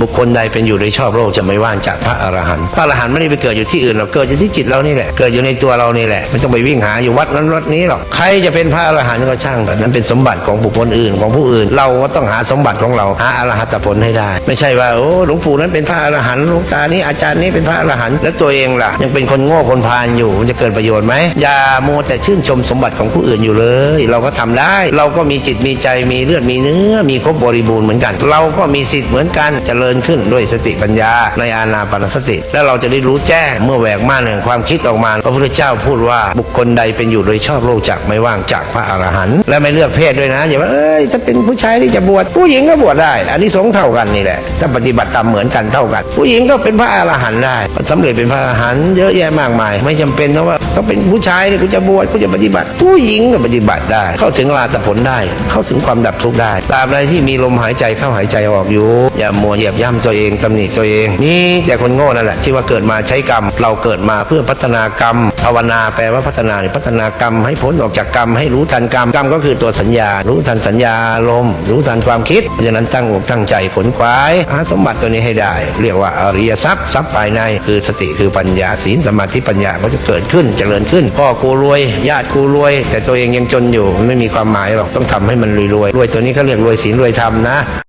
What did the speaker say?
บุคคลใดเป็นอยู่โดยชอบโลกจะไม่ว่างจากพระอรหันต์พระอรหันต์ไม่ได้ไปเกิดอยู่ที่อื่นหรอกเกิดอยู่ที่จิตเรานี่แหละเกิดอยู่ในตัวเรานี่แหละไม่ต้องไปวิ่งหาอยู่วัดนั้นวัดนี้หรอกใครจะเป็นพระอรหันต์ก็ช่างแต่นั้นเป็นสมบัติของบุคคลอื่นของผู้อื่น เราก็ต้องหาสมบัติของเราหาอรหัตผลให้ได้ ไม่ใช่ว่าโอ้หลวงปู่นั้นเป็นพระอรหันต์หลวงตานี้อาจารย์นี้เป็นพระอรหันต์แล้วตัวเองล่ะ ยังเป็นคนโง่คนพาลอยู่มันจะเกิดประโยชน์ไหมอย่ามัวแต่ชื่นชมสมบัติของผู้อื่นอยู่เลย เราก็ทำได้ เราก็มีจิตมีใจมีเลือดมีเนื้อมีครบบริบูรณ์เหมือนกัน เราก็มีสิทธิ์เหมือนกันเจริญขึ้นด้วยสติปัญญาในอานาปานสติ แล้วเราจะได้รู้แจ้งเมื่อแหวกม่านแห่งความคิดออกมาพระพุทธเจ้าพูดว่าบุคคลใดเป็นอยู่โดยชอบโลกจักไม่ว่างจากพระอรหันต์และไม่เลือกเพศด้วยนะอย่าว่าเอ้ยถ้าเป็นผู้ชายที่จะบวชผู้หญิงก็บวชได้ อันนี้สงส์เท่ากันนี่แหละถ้าปฏิบัติตามเหมือนกันเท่ากัน ผู้หญิงก็เป็นพระอรหันต์ได้สำเร็จเป็นพระอรหันต์เยอะแยะมากมาย ไม่จำเป็นนะว่าเขาเป็นผู้ชายเนี่ยกูจะบวชกูจะปฏิบัติ ผู้หญิงก็ปฏิบัติได้ เข้าถึงลาตผลได้ เข้าถึงความดับทุกข์ได้ตราบใดที่มีลมหายใจเข้าหายใจออกอยู่อย่ามัวเหยียบย่ำตัวเองตำหนิตัวเองนี่แต่คนโง่นั่นแหละที่ว่าเกิดมาใช้กรรม เราเกิดมาเพื่อพัฒนากรรม ภาวนาแปลว่าพัฒนาเนี่ยพัฒนากรรม ให้พ้นออกจากกรรม ให้รู้ทันกรรมกรรมก็คือตัวสัญญา รู้ทันสัญญาอารมรู้ทันความคิดเพราะฉะนั้นตั้งอกตั้งใจขนขวายหาสมบัติตัวนี้ให้ได้ เรียกว่าอริยทรัพย์ทรัพย์ภายใน คือสติคือปัญญาศีลสมาธิปัญญาก็จะเกิดขึ้นเจริญขึ้นพ่อกูรวย ญาติกูรวย แต่ตัวเองยังจนอยู่ไม่มีความหมายหรอกต้องทำให้มันรวยรวยตัวนี้เขาเรียกรวยศีลรวยธรรมนะ